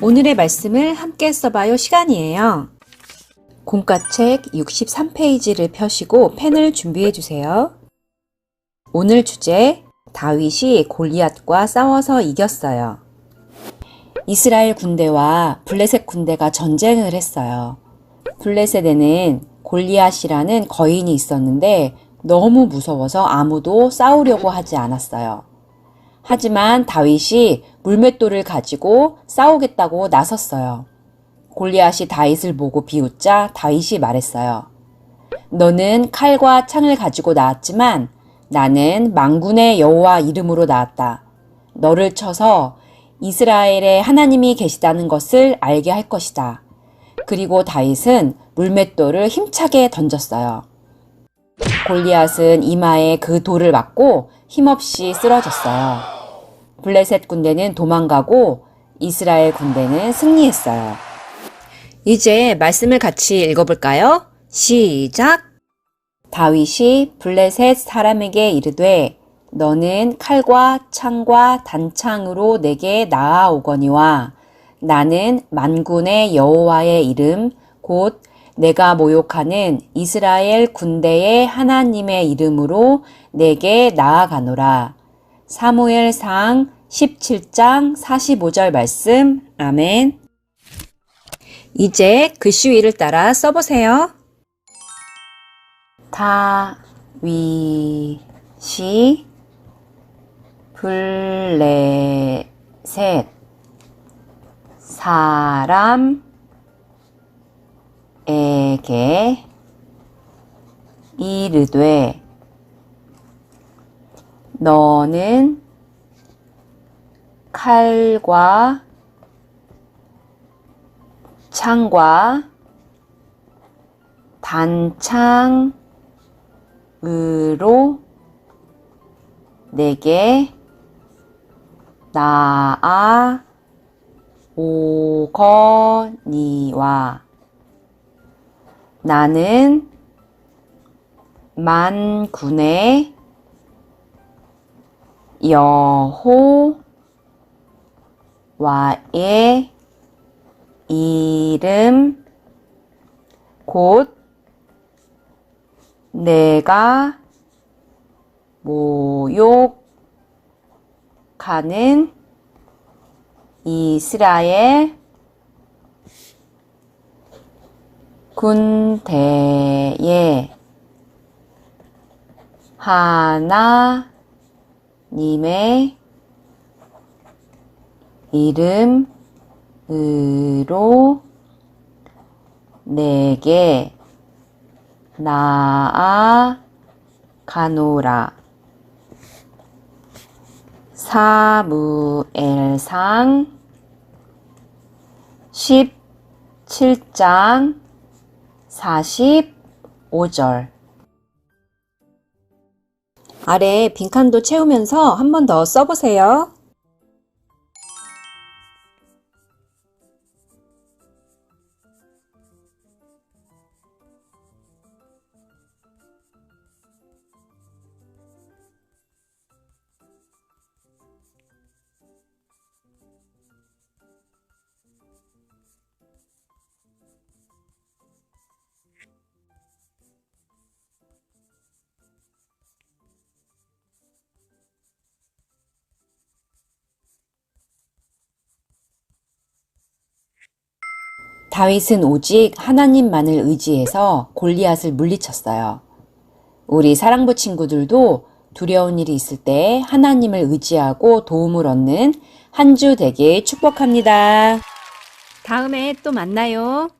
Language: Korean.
오늘의 말씀을 함께 써봐요 시간이에요. 공과책 63페이지를 펴시고 펜을 준비해 주세요. 오늘 주제 다윗이 골리앗과 싸워서 이겼어요. 이스라엘 군대와 블레셋 군대가 전쟁을 했어요. 블레셋에는 골리앗이라는 거인이 있었는데 너무 무서워서 아무도 싸우려고 하지 않았어요. 하지만 다윗이 물맷돌을 가지고 싸우겠다고 나섰어요. 골리앗이 다윗을 보고 비웃자 다윗이 말했어요. 너는 칼과 창을 가지고 나왔지만 나는 망군의 여호와 이름으로 나왔다. 너를 쳐서 이스라엘에 하나님이 계시다는 것을 알게 할 것이다. 그리고 다윗은 물맷돌을 힘차게 던졌어요. 골리앗은 이마에 그 돌을 맞고 힘없이 쓰러졌어요. 블레셋 군대는 도망가고 이스라엘 군대는 승리했어요. 이제 말씀을 같이 읽어볼까요? 시작! 다윗이 블레셋 사람에게 이르되 너는 칼과 창과 단창으로 내게 나아오거니와 나는 만군의 여호와의 이름 곧 내가 모욕하는 이스라엘 군대의 하나님의 이름으로 내게 나아가노라. 사무엘상 17장 45절 말씀. 아멘. 이제 글씨 위를 따라 써보세요. 다윗이 블레셋 사람에게 이르되 너는 칼과 창과 단창으로 내게 나아 오거니와 나는 만군의 여호 와의 이름 곧 내가 모욕하는 이스라엘 군대의 하나님의 이름으로 내게 나아가노라. 사무엘상 17장 45절 아래 빈칸도 채우면서 한 번 더 써보세요. 다윗은 오직 하나님만을 의지해서 골리앗을 물리쳤어요. 우리 사랑부 친구들도 두려운 일이 있을 때 하나님을 의지하고 도움을 얻는 한 주 되길 축복합니다. 다음에 또 만나요.